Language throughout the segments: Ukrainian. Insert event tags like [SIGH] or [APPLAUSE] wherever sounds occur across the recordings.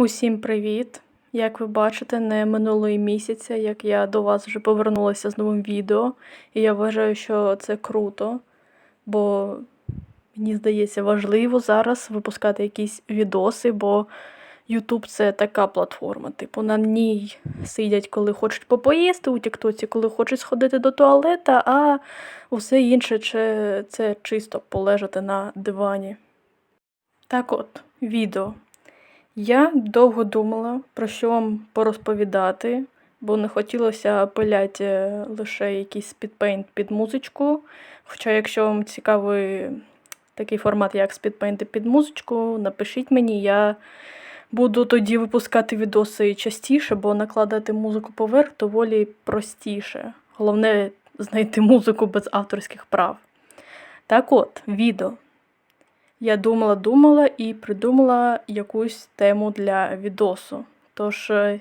Усім привіт! Як ви бачите, не минуло і місяця, як я до вас вже повернулася з новим відео, і я вважаю, що це круто, бо мені здається важливо зараз випускати якісь відоси, бо YouTube це така платформа. Типу, на ній сидять, коли хочуть попоїсти у Тіктоці, коли хочуть сходити до туалета, а усе інше це чисто полежати на дивані. Так от, відео. Я довго думала, про що вам порозповідати, бо не хотілося пиляти лише якийсь спідпейнт під музичку. Хоча, якщо вам цікавий такий формат, як спідпейнти під музичку, напишіть мені, я буду тоді випускати відоси частіше, бо накладати музику поверх доволі простіше. Головне знайти музику без авторських прав. Так от, відео. Я думала, думала і придумала якусь тему для відосу. Тож, е,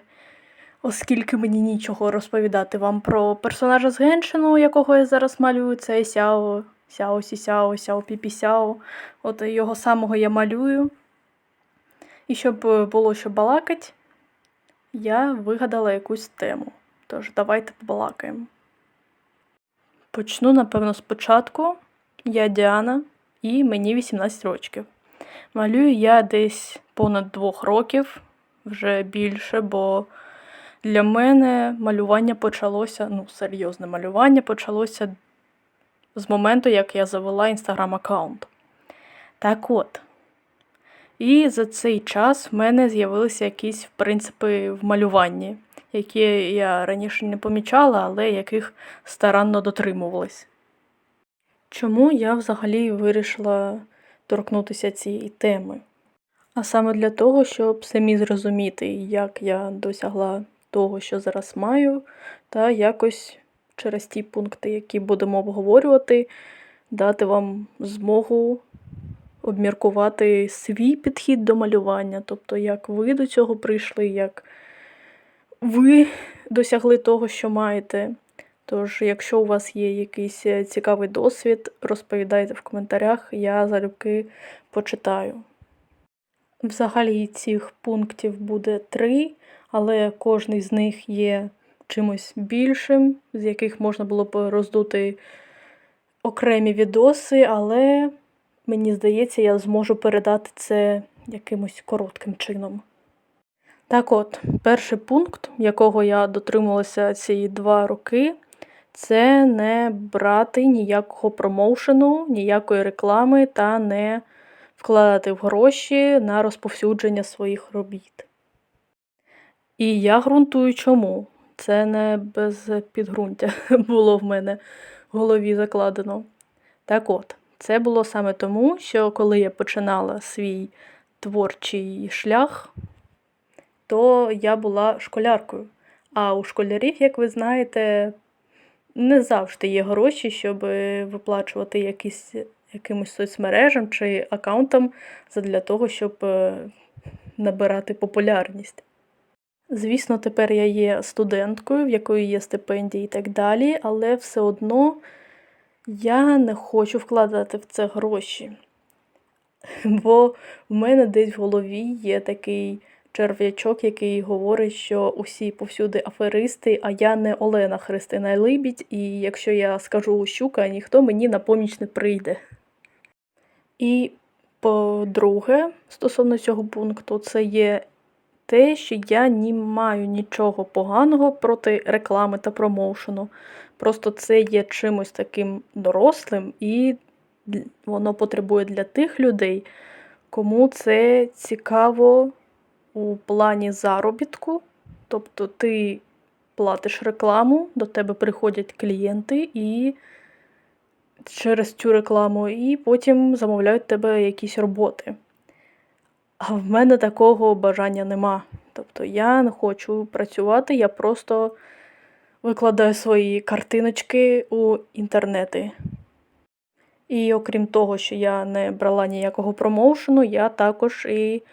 оскільки мені нічого розповідати вам про персонажа з Геншину, якого я зараз малюю, це Сяо, Сяо Сісяо, Сяо Піпі Сяо. От його самого я малюю. І щоб е, було що балакать, я вигадала якусь тему. Тож, давайте побалакаємо. Почну, напевно, спочатку. Я Діана і мені 18 років. Малюю я десь понад двох років, вже більше, бо для мене малювання почалося, ну, серйозне малювання почалося з моменту, як я завела інстаграм-аккаунт. Так от. І за цей час в мене з'явилися якісь принципи в малюванні, які я раніше не помічала, але яких старанно дотримувалась. Чому я взагалі вирішила торкнутися цієї теми? А саме для того, щоб самі зрозуміти, як я досягла того, що зараз маю, та якось через ті пункти, які будемо обговорювати, дати вам змогу обміркувати свій підхід до малювання, тобто як ви до цього прийшли, як ви досягли того, що маєте. Тож, якщо у вас є якийсь е, цікавий досвід, розповідайте в коментарях, я залюбки почитаю. Взагалі цих пунктів буде три, але кожний з них є чимось більшим, з яких можна було б роздути окремі відоси, але мені здається, я зможу передати це якимось коротким чином. Так от, перший пункт, якого я дотримувалася ці два роки це не брати ніякого промоушену, ніякої реклами та не вкладати в гроші на розповсюдження своїх робіт. І я ґрунтую чому. Це не без підґрунтя [LAUGHS] було в мене в голові закладено. Так от, це було саме тому, що коли я починала свій творчий шлях, то я була школяркою. А у школярів, як ви знаєте, не завжди є гроші, щоб виплачувати якісь, якимось соцмережам чи аккаунтам для того, щоб е, набирати популярність. Звісно, тепер я є студенткою, в якої є стипендії і так далі, але все одно я не хочу вкладати в це гроші. Бо в мене десь в голові є такий черв'ячок, який говорить, що усі повсюди аферисти, а я не Олена Христина Либідь, і якщо я скажу щука, ніхто мені на поміч не прийде. І по-друге, стосовно цього пункту, це є те, що я не маю нічого поганого проти реклами та промоушену. Просто це є чимось таким дорослим, і воно потребує для тих людей, кому це цікаво у плані заробітку. Тобто ти платиш рекламу, до тебе приходять клієнти і через цю рекламу, і потім замовляють тебе якісь роботи. А в мене такого бажання нема. Тобто я не хочу працювати, я просто викладаю свої картиночки у інтернети. І окрім того, що я не брала ніякого промоушену, я також і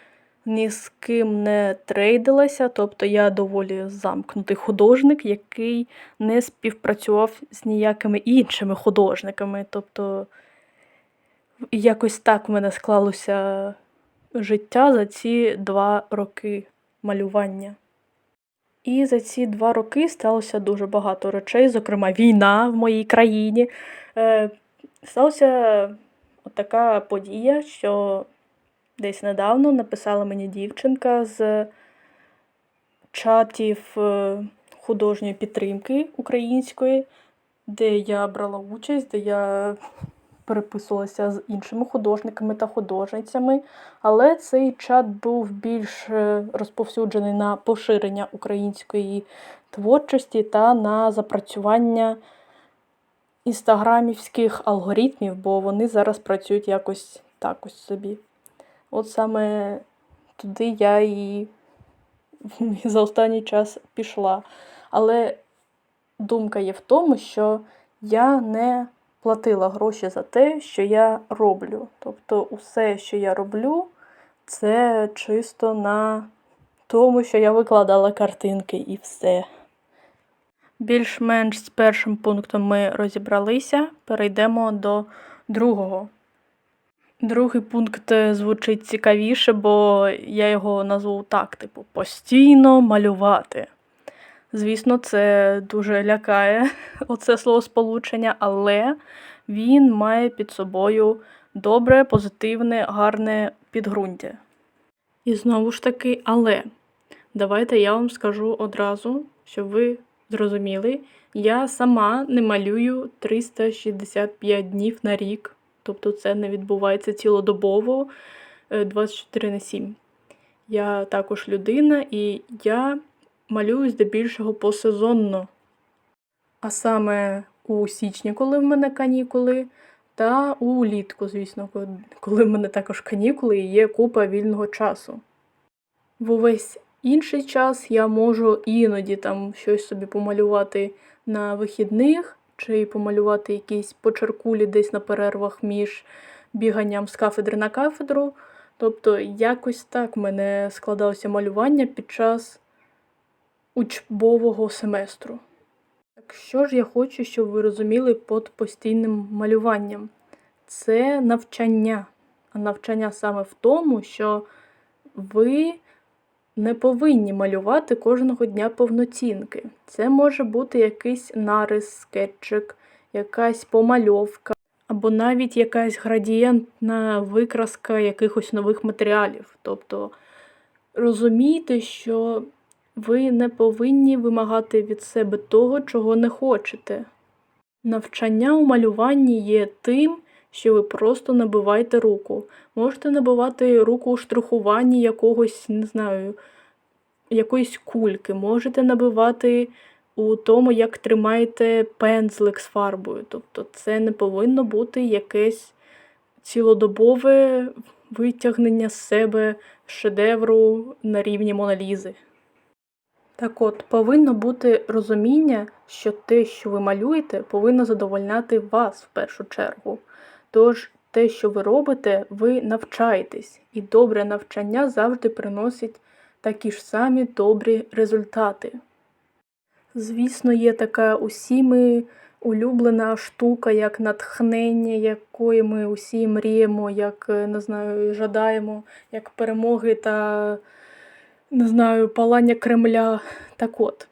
ні з ким не трейдилася, тобто я доволі замкнутий художник, який не співпрацював з ніякими іншими художниками. Тобто якось так в мене склалося життя за ці два роки малювання. І за ці два роки сталося дуже багато речей, зокрема війна в моїй країні. Е, сталася така подія, що десь недавно написала мені дівчинка з чатів е, художньої підтримки української, де я брала участь, де я переписувалася з іншими художниками та художницями. Але цей чат був більш е, розповсюджений на поширення української творчості та на запрацювання інстаграмівських алгоритмів, бо вони зараз працюють якось так ось собі. От саме туди я і [LAUGHS] за останній час пішла. Але думка є в тому, що я не платила гроші за те, що я роблю. Тобто, усе, що я роблю, це чисто на тому, що я викладала картинки і все. Більш-менш з першим пунктом ми розібралися. Перейдемо до другого. Другий пункт е, звучить цікавіше, бо я його назву так: типу, постійно малювати. Звісно, це дуже лякає [LAUGHS] оце словосполучення, але він має під собою добре, позитивне, гарне підґрунтя. І знову ж таки, але давайте я вам скажу одразу, щоб ви зрозуміли, я сама не малюю 365 днів на рік. Тобто це не відбувається цілодобово е, 24 на 7. Я також людина і я малюю здебільшого посезонно. А саме у січні, коли в мене канікули, та улітку, звісно, коли в мене також канікули і є купа вільного часу. В увесь інший час я можу іноді там щось собі помалювати на вихідних, чи помалювати якісь почеркулі десь на перервах між біганням з кафедри на кафедру. Тобто якось так в мене складалося малювання під час учбового семестру. Так що ж я хочу, щоб ви розуміли під постійним малюванням? Це навчання. А навчання саме в тому, що ви не повинні малювати кожного дня повноцінки. Це може бути якийсь нарис, скетчик, якась помальовка, або навіть якась градієнтна викраска якихось нових матеріалів. Тобто розумійте, що ви не повинні вимагати від себе того, чого не хочете. Навчання у малюванні є тим, що ви просто набиваєте руку. Можете набивати руку у штрихуванні якогось, не знаю, якоїсь кульки, можете набивати у тому, як тримаєте пензлик з фарбою. Тобто це не повинно бути якесь цілодобове витягнення з себе шедевру на рівні Моналізи. Так от, повинно бути розуміння, що те, що ви малюєте, повинно задовольняти вас в першу чергу. Тож, те, що ви робите, ви навчаєтесь, і добре навчання завжди приносить такі ж самі добрі результати. Звісно, є така усіми улюблена штука, як натхнення, якої ми усі мріємо, як е, не знаю, жадаємо, як перемоги та не знаю, палання Кремля. Так от,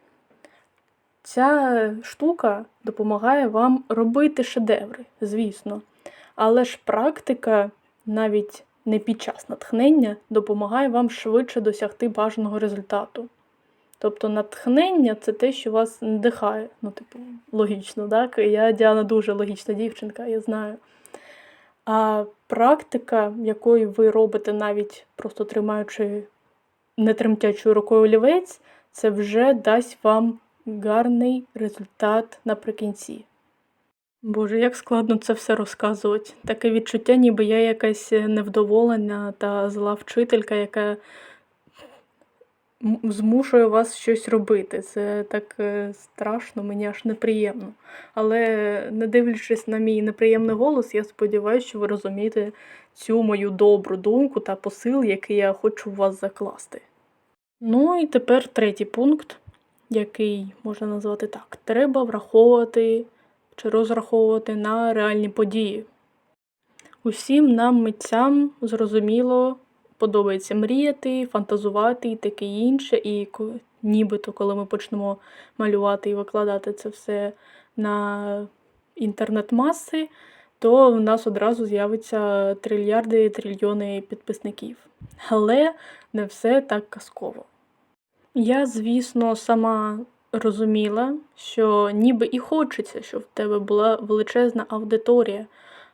ця штука допомагає вам робити шедеври, звісно. Але ж практика, навіть не під час натхнення, допомагає вам швидше досягти бажаного результату. Тобто натхнення це те, що вас надихає. Ну, типу, логічно, так? Я Діана дуже логічна дівчинка, я знаю. А практика, якою ви робите, навіть просто тримаючи нетремтячою рукою олівець, це вже дасть вам гарний результат наприкінці. Боже, як складно це все розказувати. Таке відчуття, ніби я якась невдоволена та зла вчителька, яка змушує вас щось робити. Це так е, страшно, мені аж неприємно. Але не дивлячись на мій неприємний голос, я сподіваюся, що ви розумієте цю мою добру думку та посил, який я хочу в вас закласти. Ну і тепер третій пункт, який можна назвати так: треба враховувати чи розраховувати на реальні події. Усім нам, митцям, зрозуміло, подобається мріяти, фантазувати і таке інше. І нібито, коли ми почнемо малювати і викладати це все на інтернет-маси, то в нас одразу з'явиться трильярди і трильйони підписників. Але не все так казково. Я, звісно, сама розуміла, що ніби і хочеться, щоб в тебе була величезна аудиторія.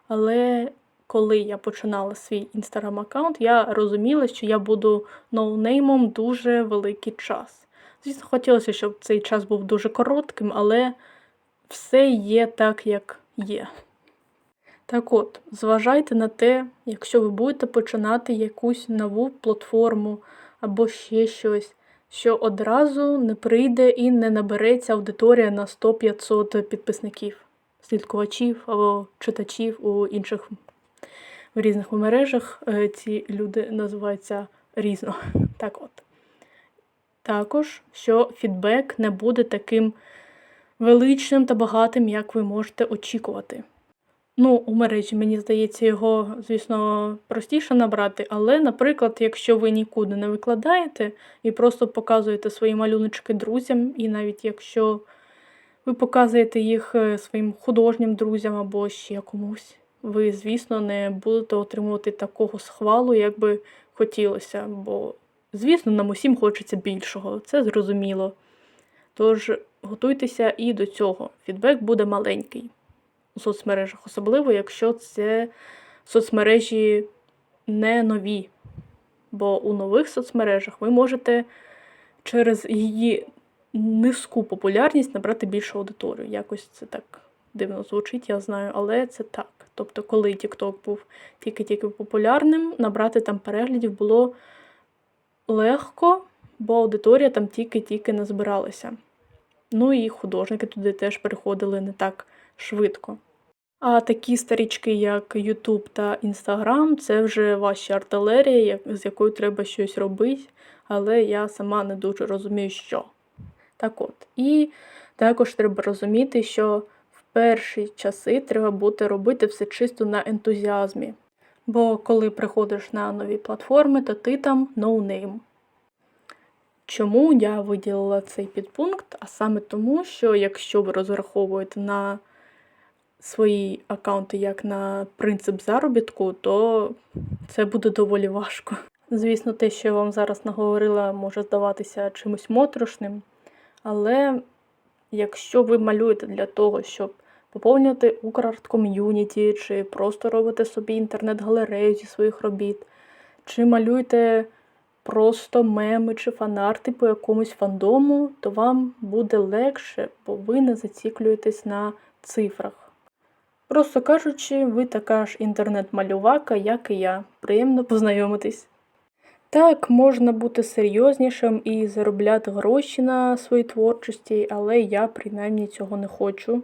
Але коли я починала свій інстаграм-аккаунт, я розуміла, що я буду ноунеймом дуже великий час. Звісно, хотілося, щоб цей час був дуже коротким, але все є так, як є. Так от, зважайте на те, якщо ви будете починати якусь нову платформу або ще щось, що одразу не прийде і не набереться аудиторія на 100-500 підписників, слідкувачів або читачів у інших в різних мережах. Е, Ці люди називаються різно. [LAUGHS] Так от. Також, що фідбек не буде таким величним та багатим, як ви можете очікувати. Ну, у мережі, мені здається, його, звісно, простіше набрати, але, наприклад, якщо ви нікуди не викладаєте і просто показуєте свої малюночки друзям, і навіть якщо ви показуєте їх е, своїм художнім друзям або ще комусь, ви, звісно, не будете отримувати такого схвалу, як би хотілося, бо, звісно, нам усім хочеться більшого, це зрозуміло. Тож готуйтеся і до цього. Фідбек буде маленький у соцмережах, особливо якщо це соцмережі не нові. Бо у нових соцмережах ви можете через її низьку популярність набрати більшу аудиторію. Якось це так дивно звучить, я знаю, але це так. Тобто, коли TikTok був тільки-тільки популярним, набрати там переглядів було легко, бо аудиторія там тільки-тільки не збиралася. Ну і художники туди теж переходили не так швидко. А такі старічки, як YouTube та Instagram, це вже ваша артилерія, з якою треба щось робити, але я сама не дуже розумію, що. Так от. І також треба розуміти, що в перші часи треба бути робити все чисто на ентузіазмі. Бо коли приходиш на нові платформи, то ти там ноунейм. Чому я виділила цей підпункт? А саме тому, що якщо ви розраховуєте на свої аккаунти як на принцип заробітку, то це буде доволі важко. Звісно, те, що я вам зараз наговорила, може здаватися чимось моторошним, але якщо ви малюєте для того, щоб поповнювати Украрт ком'юніті, чи просто робите собі інтернет-галерею зі своїх робіт, чи малюєте просто меми чи фанарти по якомусь фандому, то вам буде легше, бо ви не зациклюєтесь на цифрах. Просто кажучи, ви така ж інтернет-малювака, як і я. Приємно познайомитись. Так, можна бути серйознішим і заробляти гроші на своїй творчості, але я принаймні цього не хочу,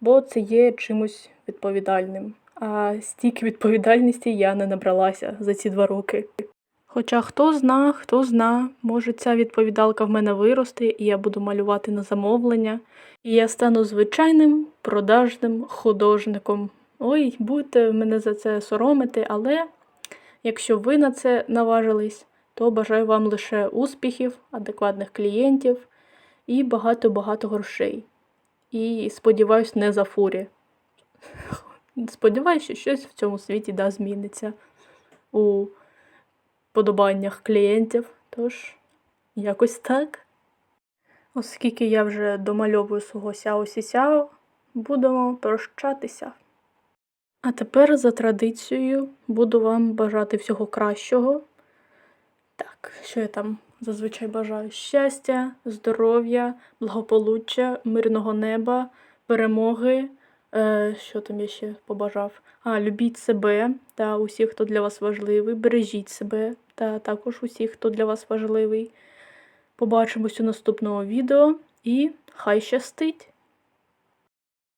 бо це є чимось відповідальним. А стільки відповідальності я не набралася за ці два роки. Хоча хто зна, хто зна, може ця відповідалка в мене виросте, і я буду малювати на замовлення, і я стану звичайним продажним художником. Ой, будете мене за це соромити, але якщо ви на це наважились, то бажаю вам лише успіхів, адекватних клієнтів і багато-багато грошей. І сподіваюсь, не за фурі. Сподіваюся, що щось в цьому світі да зміниться у подобаннях клієнтів. Тож, якось так. Оскільки я вже домальовую свого сяо сяо будемо прощатися. А тепер за традицією буду вам бажати всього кращого. Так, що я там зазвичай бажаю? Щастя, здоров'я, благополуччя, мирного неба, перемоги. Е, що там я ще побажав? А, любіть себе та усіх, хто для вас важливий. Бережіть себе та також усіх, хто для вас важливий. Побачимось у наступному відео і хай щастить!